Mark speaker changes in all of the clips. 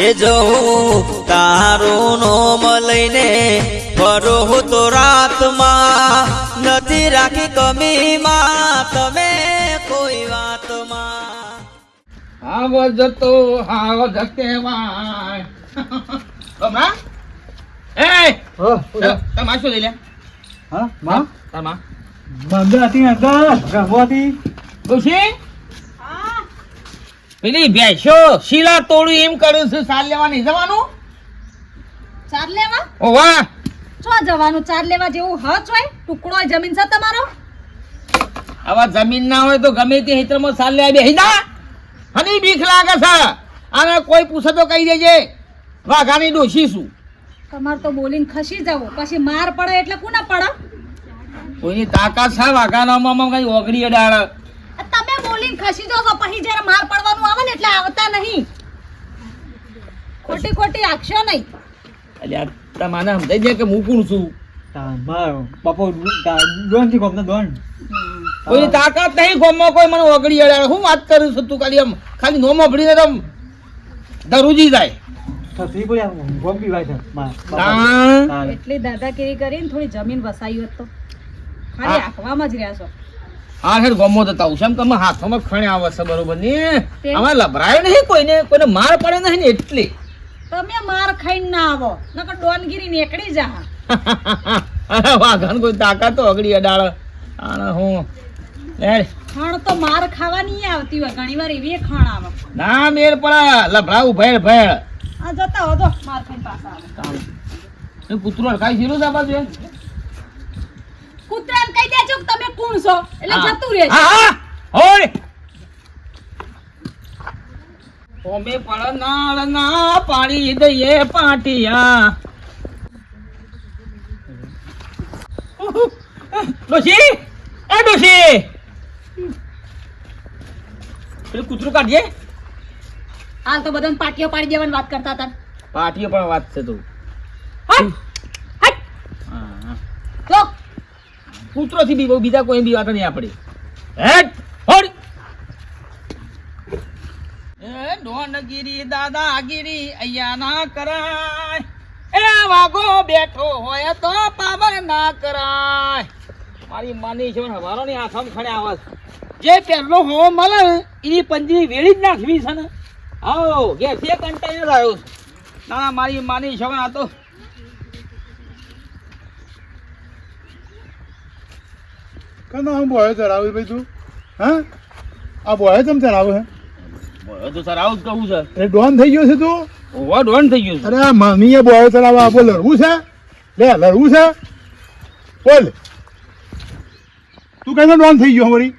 Speaker 1: એ જવું તારું નોમ લઈને ફરું હું તો રાતમાં નથી રાખી કમીમાં તમે કોઈ વાતમાં.
Speaker 2: હાવ જતો હાવ જતે વાય બમરા એ તમા શું લઈ લે
Speaker 3: હા માં?
Speaker 2: તમા
Speaker 3: બંધ હતી અંદર ગમો
Speaker 2: ખુશી પેલી ભેંસો શીલા તોડું એમ કરું છું સાલ લેવા નહીં જવાનું?
Speaker 4: ચાર લેવા?
Speaker 2: ઓ વાહ!
Speaker 4: ચો જવાનું ચાર લેવા જેવું હચ હોય ટુકડો જમીન છે તમારો?
Speaker 2: આવા જમીન ના હોય તો ગમે તે હિત્રમાં સાલ લેવા બેસી જા. હની બીક લાગે છે. આને કોઈ પૂછે તો કહી દેજે. વાઘાની ડોશી છું
Speaker 4: તમારે તો બોલીને ખસી જાવ. પછી માર પડે એટલે કોના પડે?
Speaker 2: કોઈની તાકાત છે? વાઘાનામાં કઈ ઓગળી અડાડે.
Speaker 4: તમે બોલીને ખસી જાવ પછી જયારે માર પડવાનું આવે ને એટલે આવતા નહીં. ખોટી ખોટી આખશો નહીં.
Speaker 2: એટલે તમારે સમજાઈ જાય કે હું કોણ છું?
Speaker 3: મારો બાપો દોનથી ગોમ દોન.
Speaker 2: કોઈ તાકાત નહીં ગોમમાં કોઈ મને ઓગળી અડાડ. હું વાત કરું છું તું ખાલી આમ ખાલી નોમ ભરીને તો આમ દરુજી જાય.
Speaker 4: એટલી દાદાગીરી કરીને થોડી જમીન વસાઈ હોત તો. ખાલી આખવામાં જ રહ્યા છો.
Speaker 2: આ હેડ ગોમો જતા હું છે. એમ અમે હાથોમાં ખણે આવે છે બરોબર ને?
Speaker 4: તે?
Speaker 2: લભરાય નહીં કોઈને? કોઈને માર પડે નહીં ને એટલે?
Speaker 4: તમે માર ખાઈને ના આવો. નકર ડોનગીરી નીકળી જા.
Speaker 2: અરે વાઘન કોઈ તાકાત તો અગડી અડાળ. આને હું? લે
Speaker 4: ખાણ તો માર ખાવાની આવતી હોય. ઘણી વાર એવી ખાણ આવે.
Speaker 2: ના મેર પડે. લભરાવું ભેળ ભેળ.
Speaker 4: આ જતા હો તો માર ખાઈને પાછા આવે.
Speaker 2: કૂતરો હડકાઈ શીરું છે આ બાજુ એ?
Speaker 4: કૂતરાને કહી દેજો કે તમે કોણ છો. એટલે જતું રહેશે
Speaker 2: હા, હા. હોય. ઓમે પણ નાળ ના પાડી દઈએ પાટિયા. ડોશી એ ડોશી. પેલું કૂતરું કાઢીએ.
Speaker 4: હાલ તો બધાને પાટીઓ પાડી દેવાની વાત કરતા હતા.
Speaker 2: પાટીઓ પણ વાત છે તું.
Speaker 4: હટ હટ.
Speaker 2: હા, હા.
Speaker 4: જો
Speaker 2: કૂતરો થી બી બીજા કોઈ બી વાત નહીં આપડી. હેટ હોડ ડોનગીરી દાદાગીરી અહીંયા ના કરાય. એ વાગો બેઠો હોય તો પાવર ના કરાય. મારી માની છે હવારો ની આવાજ. જે પહેલો હો મળે, એની પંજરી વેળી જ નાખવી છે ને. આવો ઘેર છે કન્ટેનર આવ્યો છે. ના ના, મારી માની છે આ તો
Speaker 5: કનો હું બોય ચરાવે ભાઈ તું? હા? આ બોય ચમ ચરાવે હે?
Speaker 2: બોલો તો સર આવું જ કહું છે.
Speaker 5: એ ડોન થઈ ગયો છે તું?
Speaker 2: ઓવર ડોન થઈ ગયું છે.
Speaker 5: અરે આ મામીએ બોય ચરાવે આ બોલ લડવું છે? લે લડવું છે? બોલ. તું કઈ ડોન થઈ ગયો વળી?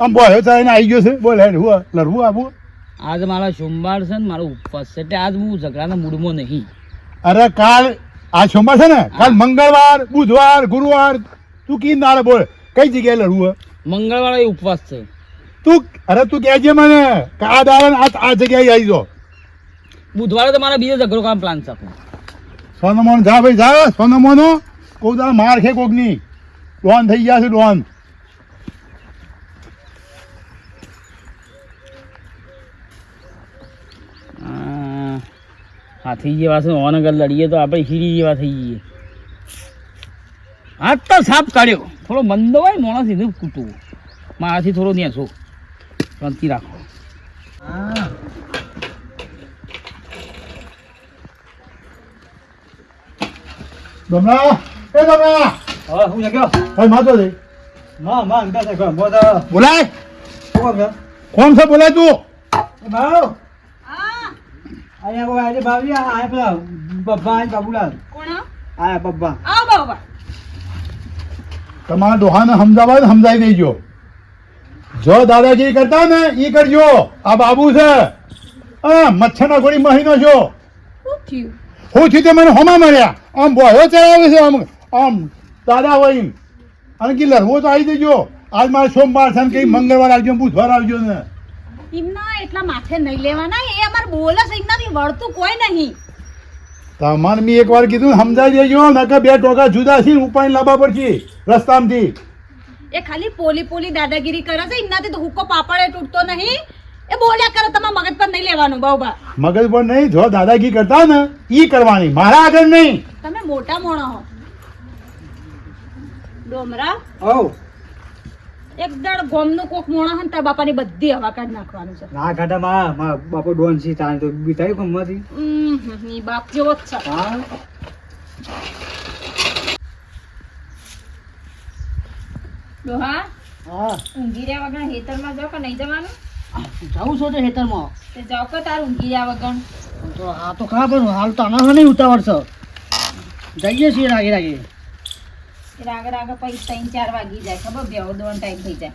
Speaker 5: આમ બોય ચરાવીને આવી ગયો છે. બોલ હેડ હું લડવું આપું
Speaker 2: આજ મારા સોમવાર છે ને મારો ઉપવાસ છે એટલે આજ હું ઝઘડાના મૂડમાં નહીં.
Speaker 5: અરે કાલ આ સોમવાર છે ને કાલ મંગળવાર બુધવાર ગુરુવાર તું કી ના બોલ. કઈ જગ્યાએ લડવું
Speaker 2: મંગળવારે ઉપવાસ છે.
Speaker 5: તું અરે તું કહેજે મને કે આ દાડા આ આ જગ્યાએ આવી જો
Speaker 2: બુધવારે તો મારા બીજો ઝઘડો કામ પ્લાન છે.
Speaker 5: સોનમોન જા ભાઈ જા સોનમોનો કોઈ દાડો માર ખે કોકની. ડોન થઈ ગયા છે ડોન.
Speaker 2: હાથી જેવા છે ઓન અગર લડીએ તો આપણે હીરી જેવા થઈ જઈએ હાથ તો સાફ કાઢ્યો. થોડો મંદો હોય મોણસ એને કૂટવું. મારાથી થોડો નેસો શાંતિ રાખો.
Speaker 5: દમણા એ દમણા
Speaker 3: હવે હું જગ્યો
Speaker 5: ભાઈ માતો દે.
Speaker 3: માં માં અંદર છે ગમો તો
Speaker 5: બોલાય.
Speaker 3: કોણ છે?
Speaker 5: કોણ છે? બોલાય તું.
Speaker 3: ભાવ
Speaker 4: હા
Speaker 3: આજે ભાવી આ આ પેલા બબ્બા અને બાબુલાલ
Speaker 4: કોણ?
Speaker 3: આ બબ્બા.
Speaker 4: આવો બાબા
Speaker 5: તમારા ડોહાને સમજાવવા ને સમજાવી દેજો જો દાદાગીરી કરતા ને ઈ કરજો. આ બાબુ છે. આ મચ્છરના ગોળી મહિનો છો.
Speaker 4: થયું?
Speaker 5: હું થી તે મને હોમા મળ્યા આમ બોયો ચડાવે છે આમ આમ દાદા હોય અને કે લડવો તો આવી દેજો આજ મારે સોમવાર છે કઈ મંગળવાર આવજો બુધવાર આવજો ને.
Speaker 4: એમના એટલા માથે નહીં લેવાના. એ અમાર બોલે છે એમનાથી વળતું કોઈ નહીં.
Speaker 5: તમારે મેં એકવાર કીધું સમજાવી દેજો નકર બે ટોકા જુદા છે ઉપાય લાવવા પડશે રસ્તામાંથી.
Speaker 4: એ ખાલી પોલી પોલી દાદાગીરી કરે છે એમનાથી તો હુક્કો પાપડે તૂટતો નહીં. એ બોલ્યા કરો તમારા મગજ પર નહીં લેવાનું બહુ બા.
Speaker 5: મગજ પર નહીં જો દાદાગીરી કરતા ને ઈ કરવાની મારા આગળ નહીં.
Speaker 4: તમે મોટા મોણો હો. ડોમરા.
Speaker 3: હવ
Speaker 4: એક દડ ગોમનું કોક મોણા હન તાર બાપાની બધી હવા કાઢ નાખવાનું છે.
Speaker 3: ના કાઢા માં માં બાપો ડોન છે તાણ તો બીતાઈ ગમમાંથી
Speaker 4: ઈ બાપ જેવો જ છે.
Speaker 3: હા?
Speaker 4: ડોહા
Speaker 3: હા.
Speaker 4: ઊંઘી રહ્યા વગર હેતરમાં જાવ કે નહીં જવાનું?
Speaker 3: જાઉં છો તો હેતરમાં
Speaker 4: તે જાવ કે તાર ઊંઘી રહ્યા વગર?
Speaker 3: તો આ તો ખબર પણ હાલ તો આના નહીં ઉતાવળ છે. જઈએ છીએ રાગે રાગે.
Speaker 4: રાગ રાગ પછી ત્રણ ચાર વાગી જાય. ખબર? બેહો દોન ટાઈમ થઈ જાય.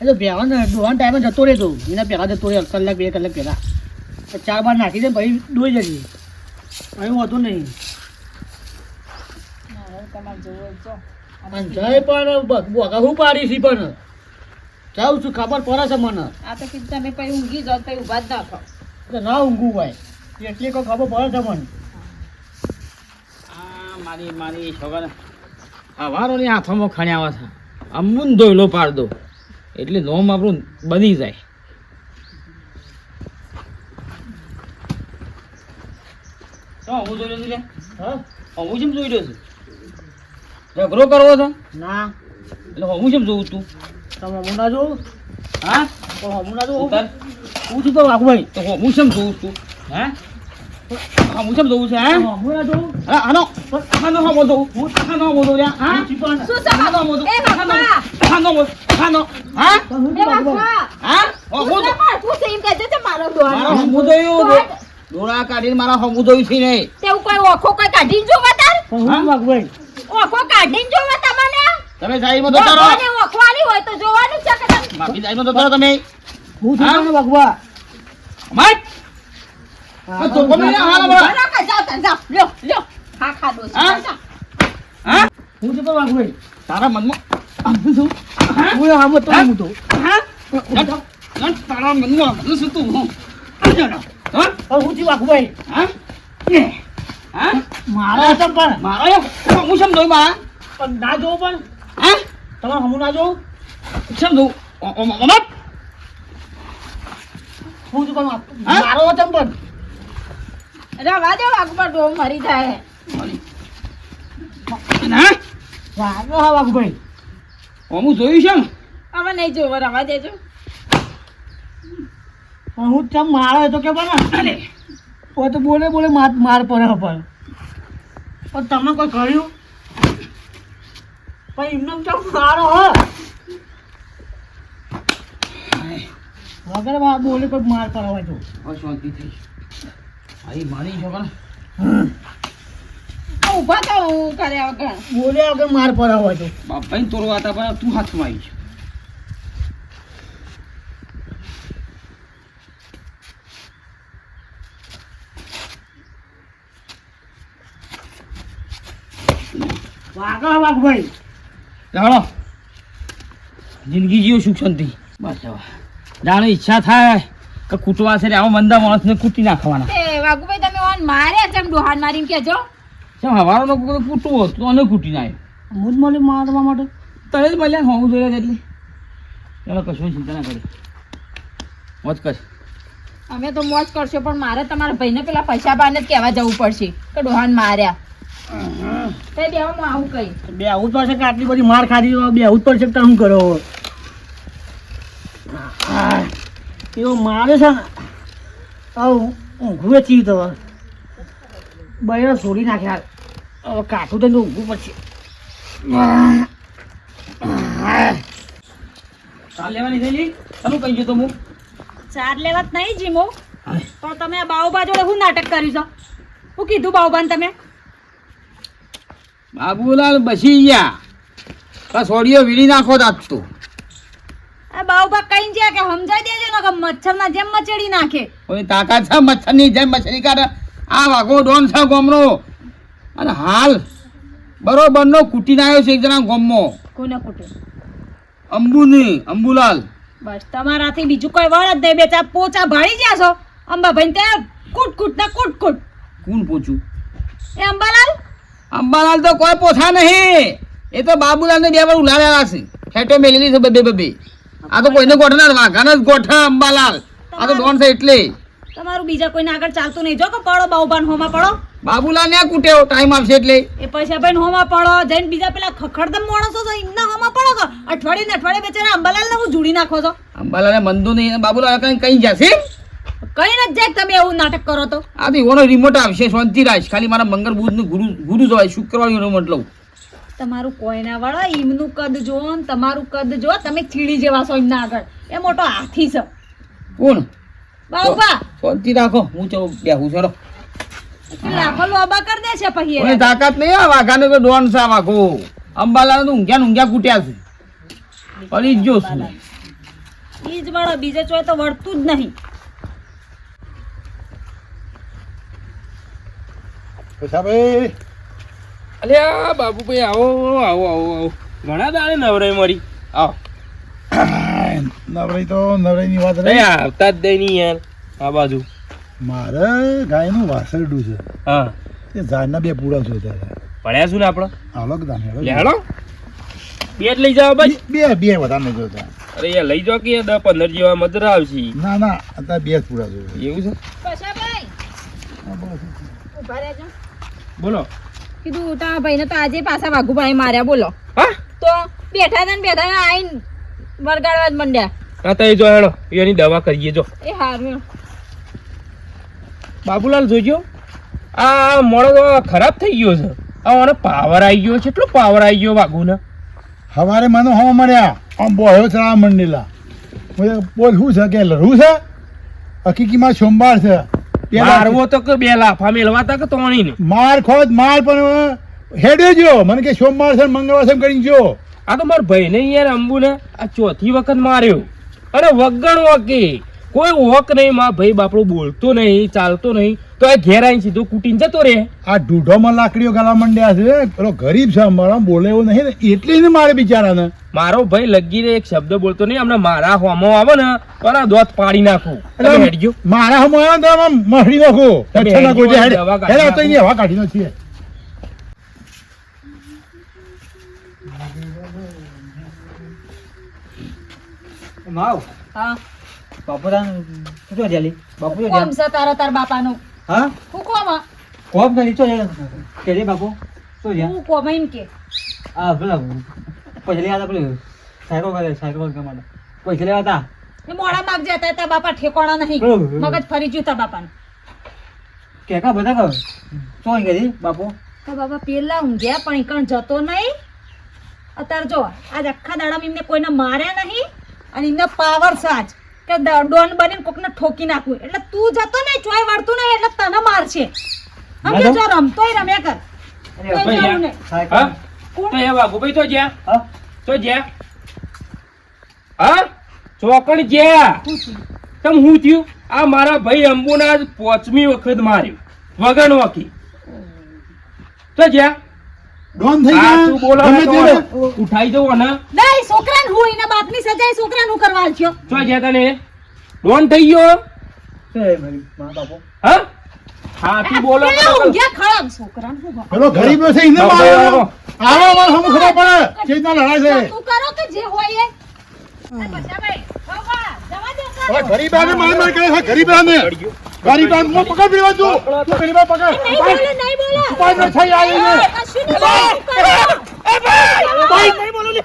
Speaker 3: એટલે બેહવા ને ટાઈમ ટાઈમે જતો રહેતો એના પહેલાં જતો રહે કલાક બે કલાક પહેલાં. તો ચાર બાર નાખી દે ભાઈ દોઈ જજે. એવું હતું નહીં.
Speaker 4: હવે તમારે જોવો જો
Speaker 3: જય પણ બોગા હું પાડી છી પણ. જાઉં છું ખબર પડે છે મને.
Speaker 4: આ તો કીધું તમે પછી ઊંઘી જાઓ તો ઊભા જ નાખો
Speaker 3: એટલે ના ઊંઘવું હોય. એટલી કોઈ ખબર પડે છે મને.
Speaker 2: આ મારી મારી છોકરા હવારોની હાથોમાં ખણ્યા છે. અમુન ધોયલો પાડ દો એટલે નોમ આપણું બની જાય. તો હું જોઈ રહ્યો છું
Speaker 3: હા?
Speaker 2: હું કેમ જોઈ રહ્યો છું? ઝઘડો કરવો છે?
Speaker 3: ના.
Speaker 2: એટલે હું કેમ જોઉં તું?
Speaker 3: તમે હું ના જોઉં
Speaker 2: હા
Speaker 3: હું ના જોઉં. હું છું તો વાઘભાઈ.
Speaker 2: તો હું કેમ જોઉં છું હા? હા કેમ જોઉં છે
Speaker 3: ના જોઉં.
Speaker 2: આનો
Speaker 4: શું છે? એ બાપા! એ બાપા?
Speaker 2: ઓ?
Speaker 4: છે મારો
Speaker 2: હમું જોયું ડોળા કાઢીને મારા હમું જોયું છે નહીં.
Speaker 4: તેવું કોઈ ઓખો કોઈ કાઢીને જો તાર?
Speaker 3: પણ હું
Speaker 4: ઓખો કાઢીને તમને?
Speaker 2: તમે
Speaker 4: ઓખવાની હોય તો જોવાનું છે કે તમે
Speaker 2: માફી
Speaker 3: હું છું
Speaker 2: આ તો ગમે ને હાલ હમણાં.
Speaker 4: બરાબર, જાઓ તાર, જાઓ. લ્યો, લ્યો. ખા, ખા, ડોશી,
Speaker 2: હા? હા?
Speaker 3: છું પણ વાઘભાઈ
Speaker 2: તારા મનમાં આવું છું? હા?
Speaker 3: આમ તો હું? તો
Speaker 2: હા? તારા મનમાં આવું છું તું હું? હા?
Speaker 3: હું છું વાઘભાઈ
Speaker 2: હા? હા?
Speaker 3: મારા છે પણ.
Speaker 2: મારા હું સમજો મારા?
Speaker 3: પણ ના જોઉં પણ.
Speaker 2: હા?
Speaker 3: તમારે હમું ના જોઉં?
Speaker 2: સમજો મમત
Speaker 3: હું છું પણ? મારો વચન પણ.
Speaker 4: રવા દો, વાઘુબા તો મરી જાય.
Speaker 2: હા?
Speaker 3: વાઘો હા વાઘભાઈ
Speaker 2: હું જોયું છે ને
Speaker 4: હવે નહીં જોવો રવા દેજો.
Speaker 3: પણ હું તમ મારો તો કે પણ
Speaker 2: અલે.
Speaker 3: ઓ તો બોલે બોલે માર માર પડે પણ પણ તમે કોઈ કર્યું પણ એમને ચમ મારો હો. વગર બોલે કોઈ માર પડે હોય તો
Speaker 2: શાંતિ થઈ આઈ મારી છોકરા
Speaker 4: આ ઊભા થાઓ, હું કર્યા વગર
Speaker 3: બોલે વગર માર પડે આવો તો
Speaker 2: બાપાને તોરવા હતા પણ તું હાથમાં આવી છે
Speaker 3: વાઘો હા વાઘભાઈ
Speaker 2: ચાલો જિંદગી જીવો સુખ શાંતિ. બસ જાણે ઈચ્છા થાય કે કૂટવા છે ને આવા મંદા માણસને કૂટી નાખવાના.
Speaker 4: એ વાઘુભાઈ તમે ડોહાન મારીને કહેજો.
Speaker 2: કેમ હવારનો કોઈ કૂટવો તો અને કૂટી નાય.
Speaker 3: હું જ મળે મારવા માટે.
Speaker 2: તને જ મળ્યા હોવું જોઈએ એટલે ચાલો કશું ચિંતા ના કરી. મોજ કર.
Speaker 4: અમે તો મોજ કરશો પણ મારે તમારા ભાઈને પેલા પૈસા બાને જ કહેવા જવું પડશે કે ડોહાન માર્યા. તે બે હું આવું કઈ
Speaker 3: બે આવું પડશે કે આટલી બધી માર ખાધી તો બે આવું પડશે તો શું કરો? એવો મારે છે ને આવું ઊંઘું ચી તો બૈરા છોડી નાખ્યા. હવે કાઠું તો ઊંઘવું પડશે.
Speaker 2: ચાલ લેવાની થયેલી તમે કહી જતો હું
Speaker 4: ચાર લેવત નહીં જીમો. પણ તમે આ બાઉબા જોડે શું નાટક કર્યું છે? શું કીધું બાઉબાને તમે?
Speaker 2: બાબુલાલ બસી ગયા. બસ ઓડિયો વીડી નાખો તું
Speaker 4: આ બાઉબા કઈ ગયા કે સમજાઈ દેજો ને કે મચ્છરના જેમ મચેડી નાખે.
Speaker 2: કોઈ તાકાત છે મચ્છરની જેમ મચ્છરી કાઢે. આ વાઘો ડોન છે ગોમનો. અને હાલ બરોબરનો કૂટીને આવ્યો છે એક જણા ગોમમાં
Speaker 4: કોને કૂટે
Speaker 2: અંબુની અંબુલાલ.
Speaker 4: બસ તમારાથી બીજું કોઈ વળ જ નહીં. બે ચા પોચા ભાળી જ્યા છો. અંબાભાઈ ત્યાં કૂટ કૂટ ના કૂટ કૂટ.
Speaker 2: કોણ પોચું?
Speaker 4: એ અંબાલાલ?
Speaker 2: અંબાલાલ તો કોઈ પોછા નહીં. એ તો બાબુલાલને બે વાર ઉલાડ્યા છે. ફેટો મેલેલી છે બબે બબે. આ તો કોઈને ગોઠના વાઘાને જ ગોઠા અંબાલાલ. આ તો ડોન છે એટલે.
Speaker 4: તમારું બીજા કોઈને આગળ ચાલતું નહીં. જો કે પડો બાઉબાન હોમાં પડો.
Speaker 2: બાબુલા ને કૂટ્યો ટાઈમ આવશે એટલે.
Speaker 4: એ પૈસા ભાઈ હોમાં પડો. જઈને બીજા પેલા ખખડદમ માણસો તો એમના હોમાં પડો કે અઠવાડિયે ને અઠવાડિયે બેચારા અંબાલાલ ને હું જોડી નાખો છો?
Speaker 2: અંબાલાલે મંદુ નહીં બાબુલાલ કઈ કઈ જશે
Speaker 4: કઈ નથી જાય તમે એવું નાટક કરો તો.
Speaker 2: આ તો એનો રિમોટ આવશે શાંતિ રાખ ખાલી મારા મંગળ બુધનું ગુરુ ગુરુ જવાય શુક્રવાર રિમોટ લઉં.
Speaker 4: તમારું કોઈના વાળા એમનું કદ જો ને તમારું કદ જો તમે ચીડી જેવા છો એમના આગળ. એ મોટો હાથી છે.
Speaker 2: કોણ?
Speaker 4: બાઉબા
Speaker 2: શાંતિ રાખો હું ચલો બેહું છું હેડો.
Speaker 4: લોબા કરી દે છે પછી
Speaker 2: કોની
Speaker 4: એ.
Speaker 2: તાકાત નહીં આ વાઘાને તો ડોન છે આ વાઘો. અંબાલાલ તો ઊંઘ્યા ને ઊંઘ્યા કૂટ્યા છે. પડી જ છું.
Speaker 4: ઈ જ બીજે ચોય તો વળતું જ નહીં.
Speaker 5: પૈસાભાઈ.
Speaker 6: અલ્યા બાબુભાઈ આવો આવો આવો આવો. ઘણા દાડે નવરાઈ મરી. આવો.
Speaker 5: નવરાઈ તો નવરાઈની વાત
Speaker 6: નહીં
Speaker 5: રહી
Speaker 6: આવતા જ દઈ નહીં યાર આ બાજુ.
Speaker 5: મારે ગાયનું વાસરડું છે.
Speaker 6: હા.
Speaker 5: એ ઝાડના બે પૂરા છે ત્યારે
Speaker 6: પડ્યા છું ને આપણે
Speaker 5: હાલો કે તમે હેડો.
Speaker 6: લેડો બે જ લઈ જાઓ બસ
Speaker 5: બે બે વધારે નહીં જોતા.
Speaker 6: અરે યાર લઈ જાવ કે દસ પંદર જેવા મધર આવશે.
Speaker 5: ના ના અત્યારે બે જ પૂરા છે.
Speaker 6: એવું છે? બોલો.
Speaker 4: કીધું તા ભાઈને તો આજે પાછા વાઘુભાઈ માર્યા બોલો.
Speaker 6: હા?
Speaker 4: તો બેઠા હતા ને બેઠા આઈને વરગાડવા જ મંડ્યા.
Speaker 6: હા તો એ જો હેડો એની દવા કરીએ જો.
Speaker 4: એ હારું
Speaker 6: બાબુલાલ જોજો. આ મોડો ખરાબ થઈ ગયો છે. આ ઓને પાવર આવી ગયો છે એટલો પાવર આવી ગયો વાઘુને.
Speaker 5: હવારે મને હો મળ્યા. આમ બોયો છે આ મંડીલા. બોલે બોલ શું છે કે લડવું છે? હકીકીમાં સોમવાર છે.
Speaker 6: મારવો તો કે બે લાફા મેલવા તા કે તોણી ને
Speaker 5: માર ખોદ માર પણ હેડે જો મને કે સોમવાર છે મંગળવાર છે કરીને જો
Speaker 6: આ તો મારા ભાઈને યાર અંબુને આ ચોથી વખત માર્યો. અરે વગણ વકે. કોઈ વોક નહીં માં ભાઈ બાપડો બોલતો નહીં ચાલતો નહીં. તો એ ઘેર આવીને સીધો કૂટીને જતો રે
Speaker 5: આ ઢૂઢોમાં લાકડીઓ ગાલા મંડ્યા છે. પેલો ગરીબ છે અમારો બોલે એવું નહીં. ને એટલે ને મારે બિચારાને.
Speaker 6: મારો ભાઈ લગીને એક શબ્દ બોલતો નહીં હમણાં મારા હોમો આવે ને આના દોત પાડી નાખું. એટલે
Speaker 5: મારા હોમો આવે ને મહડી નાખો.
Speaker 6: દવા કાઢી
Speaker 5: હવા કાઢી નાખીએ
Speaker 3: માવ
Speaker 4: હા.
Speaker 3: બાપુ તાન શું ચાલી બાપુ
Speaker 4: કોમ છે તારા તાર બાપાનો?
Speaker 3: હા?
Speaker 4: હું કોમ? હા?
Speaker 3: તો શું ચાલી બાપુ તો છે?
Speaker 4: હું કોમ એમ કે.
Speaker 3: આ ભલા લેવા હતા પેલું સાયકલ કરે સાયકો કરવા માટે પૈસા લેવા હતા?
Speaker 4: એ મોડા માગ જતા તા બાપા ઠેકોણા નહીં. મગજ ફરી જ્યું તા બાપાને.
Speaker 3: કે કા બધા કહો તો કરી બાપુ?
Speaker 4: તો બાપા પેલા ઊંઘ્યા પણ કણ જતો નહીં. અત્યારે જો આજ આખા દાડામાં એમને કોઈને માર્યા નહીં. અને એમના પાવર સાચ. કે ડોન બનીને કોકને ઠોકી નાખું એટલે તું જતો નહીં ચોય વળતું નહીં એટલે તને મારશે સમજે જો રમતોય રમે કર.
Speaker 3: અરે
Speaker 4: કઈ
Speaker 3: ભાઈ,
Speaker 4: જવું નહીં.
Speaker 3: સાયકલ
Speaker 6: હા? તો એ વાઘુ ભાઈ તો જ્યાં? તો જ્યાં? હા? ચોકડ જ્યાં? તમ હું થયું? આ મારા ભાઈ અંબુના પોચમી પાંચમી વખત માર્યું. વગણ વકી તો જ્યાં?
Speaker 5: ડોન થઈ
Speaker 6: ગયા? તું બોલો
Speaker 5: ગમે તે
Speaker 6: ઉઠાઈ દઉં ને
Speaker 4: નહીં છોકરાને હું એના બાપની સજાએ છોકરાને હું કરવા આલ્યો
Speaker 6: છો. જ્યાં તને ડોન થઈ ગયો.
Speaker 3: ભાઈ મારા બાપુ.
Speaker 6: હા? હા તું બોલો.
Speaker 4: ઊંઘ્યા ખરાબ છોકરાને હું?
Speaker 5: પેલો ગરીબ છે ઇને
Speaker 6: બાપુ,
Speaker 5: આવો માર હમ ખબર પડે. ચેતના લડાય છે.
Speaker 4: તું કરો કે જે હોય એ? બચાભાઈ, જવા દે
Speaker 5: ગરીબાને માર માર કરે છે ગરીબાને ગરીબાને હું પકડ પીવા તું તું ગરીબા પકડ.
Speaker 4: નહીં બોલો નહીં બોલે.
Speaker 5: ઉપાય ન થઈ આવી છે
Speaker 4: કશું નહીં બોલે,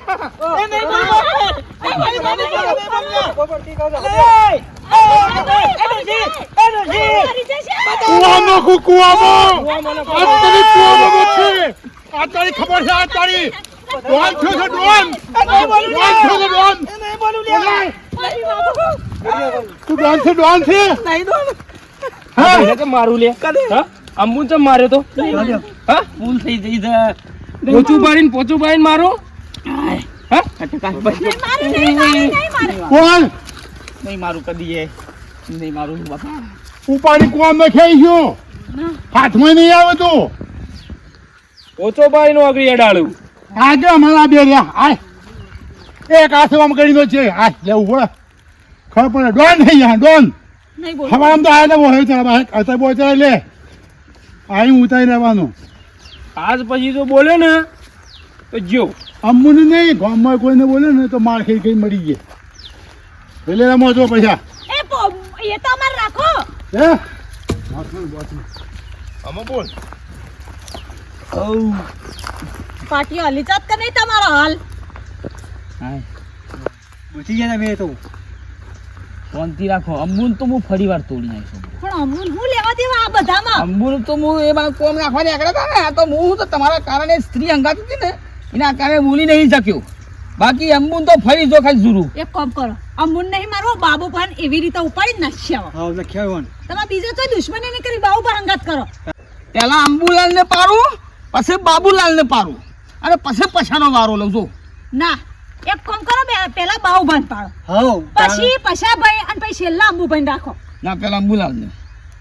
Speaker 4: શું કરો? મારી જશે.
Speaker 5: કુવામાં કુ કુવામાં આ તારી કુવામાં છે આ તારી ખબર છે આ તારી ડોન છો છે ડોન ડોન છો છે ડોન બોલાય.
Speaker 4: મારી બાબુ.
Speaker 5: તું ડોન છે ડોન છે હા
Speaker 6: એને કેમ મારું લે હા અંબુન ચમ માર્યો તો હા? ભૂલ થઈ જઈ છે. પોચું પાડીને પોચું પાડીને મારો. હા?
Speaker 4: નહીં મારે, નહીં મારે,
Speaker 5: કોણ?
Speaker 2: નહીં મારું કદી નહીં મારું બાપા.
Speaker 5: ઉપાડી કુવામાં ખેઈ ગયો? હાથમાં નહીં આવે તું?
Speaker 6: પોચો પાડીને આગળ અડાડ્યું
Speaker 5: આજે અમારા બે રહ્યા. આય એક આસવામાં કરીને છે. આ લેવું પડે. ખબર પડે. ડોન થઈ ગયા ડોન.
Speaker 4: નહીં બોલે.
Speaker 5: હવામ તો આયા અત્યારે બોચાય લે. અહીં ઉતારી રહેવાનું
Speaker 6: આજ પછી તો બોલે ને તો જો.
Speaker 5: અમુને નહીં ગામમાં કોઈને બોલે ને તો માર ખાઈ ખાઈ મરી જાય. એટલે રમો છો પૈસા.
Speaker 4: એ પો- એ તો અમાર રાખો.
Speaker 5: હે? અમો બોલ.
Speaker 4: પાટીઓ હલી જાત કે નહીં તમારો હાલ?
Speaker 3: હા. બચી ગયા તમે તો.
Speaker 2: શાંતિ રાખો. અંબુન તો હું ફરી વાર તોડી નાખીશું
Speaker 4: પણ અમૂલ હું લેવા દેવા આ બધામાં?
Speaker 2: અંબુન તો હું એ મારા કોમ નાખવા નીકળ્યા હતા ને. આ તો હું તો તમારા કારણે સ્ત્રી અંગાત હતી ને એના કારણે બોલી નહીં શક્યો. બાકી અંબુન તો ફરી જો ખાલી જુરું.
Speaker 4: એક કામ કરો. અમૂલ નહીં મારવો બાબુ ભાન એવી રીતે ઉપાડી નાખ્યા.
Speaker 3: હા લખ્યા હોય
Speaker 4: તમે બીજો તો દુશ્મની નહીં કરી બાબુ ભાન અંગાત કરો.
Speaker 2: પેલા અંબુલાલ ને પારું પછી બાબુલાલ ને પારું અને પછી પછાનો વારો લઉં છું
Speaker 4: ના એક કામ કરો બે- પેલા બાહુ બંધ પાડો.
Speaker 3: હા
Speaker 4: પછી પછાભાઈ અને પછી છેલ્લા અંબુભાઈ રાખો.
Speaker 2: ના પેલા અંબુલાલ ને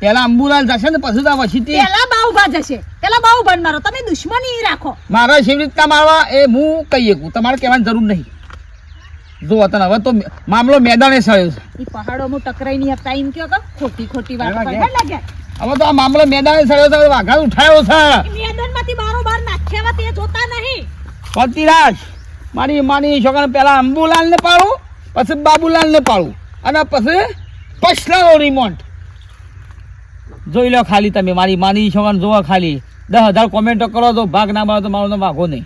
Speaker 2: પેલા અંબુલાલ જશે ને પછી તો આ વસીથી
Speaker 4: પેલા બાહુ ભા જશે. પેલા બાહુ બંધ મારો તમે દુશ્મની રાખો.
Speaker 2: મારા શેવી રીતના મારવા એ હું કહી શકું તમારે કહેવાની જરૂર નહીં. જો તને હવે તો મામલો મેદાને સળ્યો છે.
Speaker 4: એ પહાડોમાં ટકરાઈ નહીં આપતા એમ કયો ખોટી ખોટી વાત કરવા લાગ્યા
Speaker 2: હવે તો આ મામલો મેદાને સળ્યો છે વાઘા ઉઠાયો છે.
Speaker 4: મેદાનમાંથી બારોબાર નાખ્યા તે જોતા નહીં.
Speaker 2: પતિરાજ! મારી માની છોકરાને પહેલાં અંબુલાલને પાડું, પછી બાબુલાલને પાડું. અને પછી પછલાનો રિમોન્ટ જોઈ લો ખાલી તમે, મારી માની છોકરાને જોવો ખાલી. દસ હજાર કોમેન્ટો કરો તો ભાગ ના મળે તો મારો તો વાંધો નહીં.